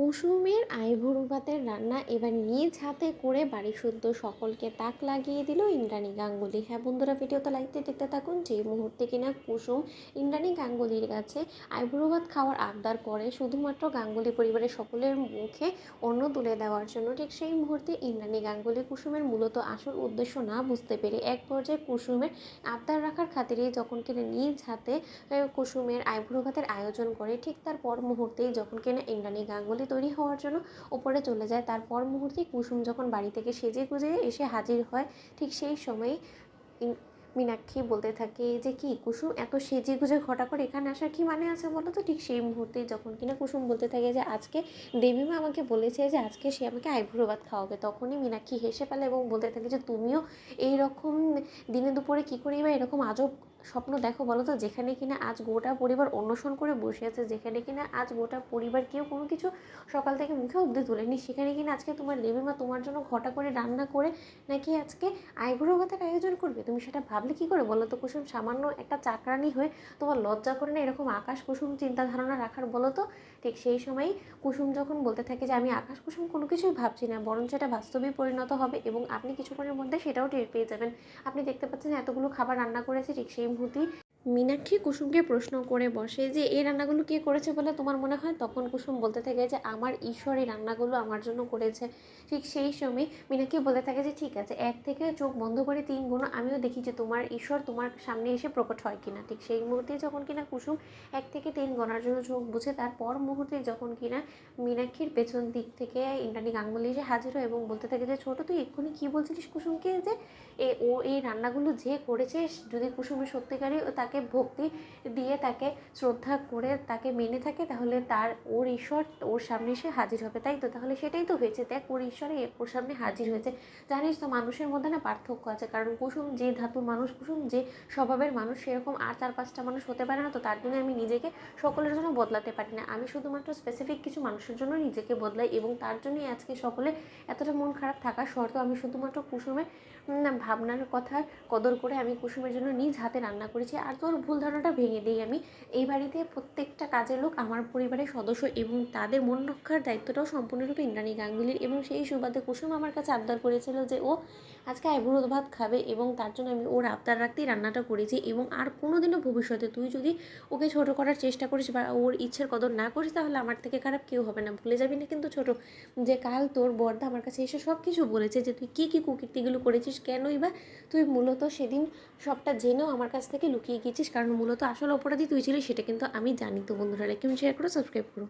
কুসুমের আইভুড়ো ভাতের রান্না এবার নিজ হাতে করে বাড়ি শুদ্ধ সকলকে তাক লাগিয়ে দিল ইন্দ্রাণী গাঙ্গুলি। হ্যাঁ বন্ধুরা, ভিডিওতে লাইকতে দেখতে থাকুন যে মুহূর্তে কিনা কুসুম ইন্দ্রাণী গাঙ্গুলির কাছে আইভুড়ো ভাত খাওয়ার আবদার করে। শুধুমাত্র গাঙ্গুলি পরিবারের সকলের মুখে অন্ন তুলে দেওয়ার জন্য ঠিক সেই মুহূর্তে ইন্দ্রাণী গাঙ্গুলি কুসুমের মূলত আসল উদ্দেশ্য না বুঝতে পেরে এক পর্যায়ে কুসুমের আবদার রাখার খাতিরে যখন কিনা নিজ হাতে কুসুমের আইভুড়ো ভাতের আয়োজন করে, ঠিক তার পর মুহূর্তেই যখন কিনা ইন্দ্রাণী গাঙ্গুলি তৈরি হওয়ার জন্য ওপরে চলে যায়। তারপর মুহূর্তে কুসুম যখন বাড়ি থেকে সেজে গুজে এসে হাজির হয়, ঠিক সেই সময় মীনাক্ষী বলতে থাকে যে, কি কুসুম, এত সেজে গুজে ঘটা করে এখানে আসার কি মানে আছে বলো তো? ঠিক সেই মুহূর্তেই যখন কিনা কুসুম বলতে থাকে যে, আজকে দেবীমা আমাকে বলেছে যে, আজকে সে আমাকে আইভুড়ো ভাত খাওয়াবে। তখনই মীনাক্ষী হেসে ফেলে এবং বলতে থাকে যে, তুমিও এই রকম দিনে দুপুরে কী করেই বা এরকম আজব স্বপ্ন দেখো বলো তো, যেখানে কিনা আজ গোটা পরিবার অন্বেষণ করে বসে আছে, যেখানে কিনা আজ গোটা পরিবার কেউ কোনো কিছু সকাল থেকে মুখে অব্দি তোলেনি, সেখানে কিনা আজকে তোমার দেবীমা তোমার জন্য ঘটা করে রান্না করে নাকি আজকে আইবুড়ো ভাতের আয়োজন করবে? তুমি সেটা ভাবলে কি করে বলো তো, কুসুম? সামান্য একটা চাকরানি হয়ে তোমার লজ্জা করে না এরকম আকাশ কুসুম চিন্তা ধারণা রাখার বলো তো? ঠিক সেই সময়ই কুসুম যখন বলতে থাকে যে, আমি আকাশ কুসুম কোনো কিছুই ভাবছি না বরং সেটা বাস্তবে পরিণত হবে এবং আপনি কিছুক্ষণের মধ্যে সেটাও টের পেয়ে যাবেন। আপনি দেখতে পাচ্ছেন এতগুলো খাবার রান্না করেছে, ঠিক সেই মুহূর্তেই মীনাক্ষী কুসুমকে প্রশ্ন করে বসে যে, এই রান্নাগুলো কে করেছে বলে তোমার মনে হয়? তখন কুসুম বলতে থাকে যে, আমার ঈশ্বর এই রান্নাগুলো আমার জন্য করেছে। ঠিক সেই সময় মীনাক্ষী বলতে থাকে যে, ঠিক আছে, এক থেকে চোখ বন্ধ করে তিন গুণ আমিও দেখি যে, তোমার ঈশ্বর তোমার সামনে এসে প্রকট হয় কিনা। ঠিক সেই মুহূর্তে যখন কিনা কুসুম এক থেকে তিন গণার জন্য চোখ বুঝে তারপর মুহূর্তে যখন কিনা মীনাক্ষীর পেছন দিক থেকে ইন্দ্রাণী গাঙ্গুলি এসে হাজির হয় এবং বলতে থাকে যে, ছোট, তুই এক্ষুনি কী বলছিলিস কুসুমকে যে ও এই রান্নাগুলো যে করেছে, যদি কুসুমের সত্যিকারই তাকে ভক্তি দিয়ে তাকে শ্রদ্ধা করে তাকে মেনে থাকে, তাহলে তার ওর ঈশ্বর ওর সামনে এসে হাজির হবে, তাই তো? তাহলে সেটাই তো হয়েছে। দেখ, ওর ঈশ্বরে ওর সামনে হাজির হয়েছে। জানিস তো, মানুষের মধ্যে না পার্থক্য আছে, কারণ কুসুম যে ধাতুর মানুষ, কুসুম যে স্বভাবের মানুষ, সেরকম আর চার পাঁচটা মানুষ হতে পারে না, তো তার জন্য আমি নিজেকে সকলের জন্য বদলাতে পারি না। আমি শুধুমাত্র স্পেসিফিক কিছু মানুষের জন্য নিজেকে বদলাই, এবং তার জন্যই আজকে সকলে এতটা মন খারাপ থাকা সত্ত্বেও আমি শুধুমাত্র কুসুমের ভাবনার কথা কদর করে আমি কুসুমের জন্য নিজ হাতে রান্না করেছি। আর তোর ভুল ধারণাটা ভেঙে দিই আমি। এই বাড়িতে প্রত্যেকটা কাজের লোক, আমার পরিবারের সদস্য এবং তাদের মন রক্ষার দায়িত্বটাও সম্পূর্ণরূপে ইন্দ্রাণী গাঙ্গুলির এবং সেই সুবাদে কুসুম আমার কাছে আবদার করেছিল যে ও আজকে আইবুড়ো ভাত খাবে এবং তার জন্য আমি ওর আবদার রাখতেই রান্নাটা করেছি এবং আর কোনোদিনও ভবিষ্যতে তুই যদি ওকে ছোটো করার চেষ্টা করিস বা ওর ইচ্ছের কদর না করিস, তাহলে আমার থেকে খারাপ কেউ হবে না। ভুলে যাবি না কিন্তু ছোট যে কাল তোর বর্দা আমার কাছে এসে সব কিছু বলেছে যে তুই কী কী কুকীর্তিগুলো করেছিস, কেনই বা তুই মূলত সেদিন সবটা জেনেও আমার কাছ থেকে লুকিয়ে গিয়েছিস কারণ মূলত আসল অপরাধী তুই ছিলিস, সেটা কিন্তু আমি জানি। তো বন্ধুরা লাইক শেয়ার করো সাবস্ক্রাইব করো।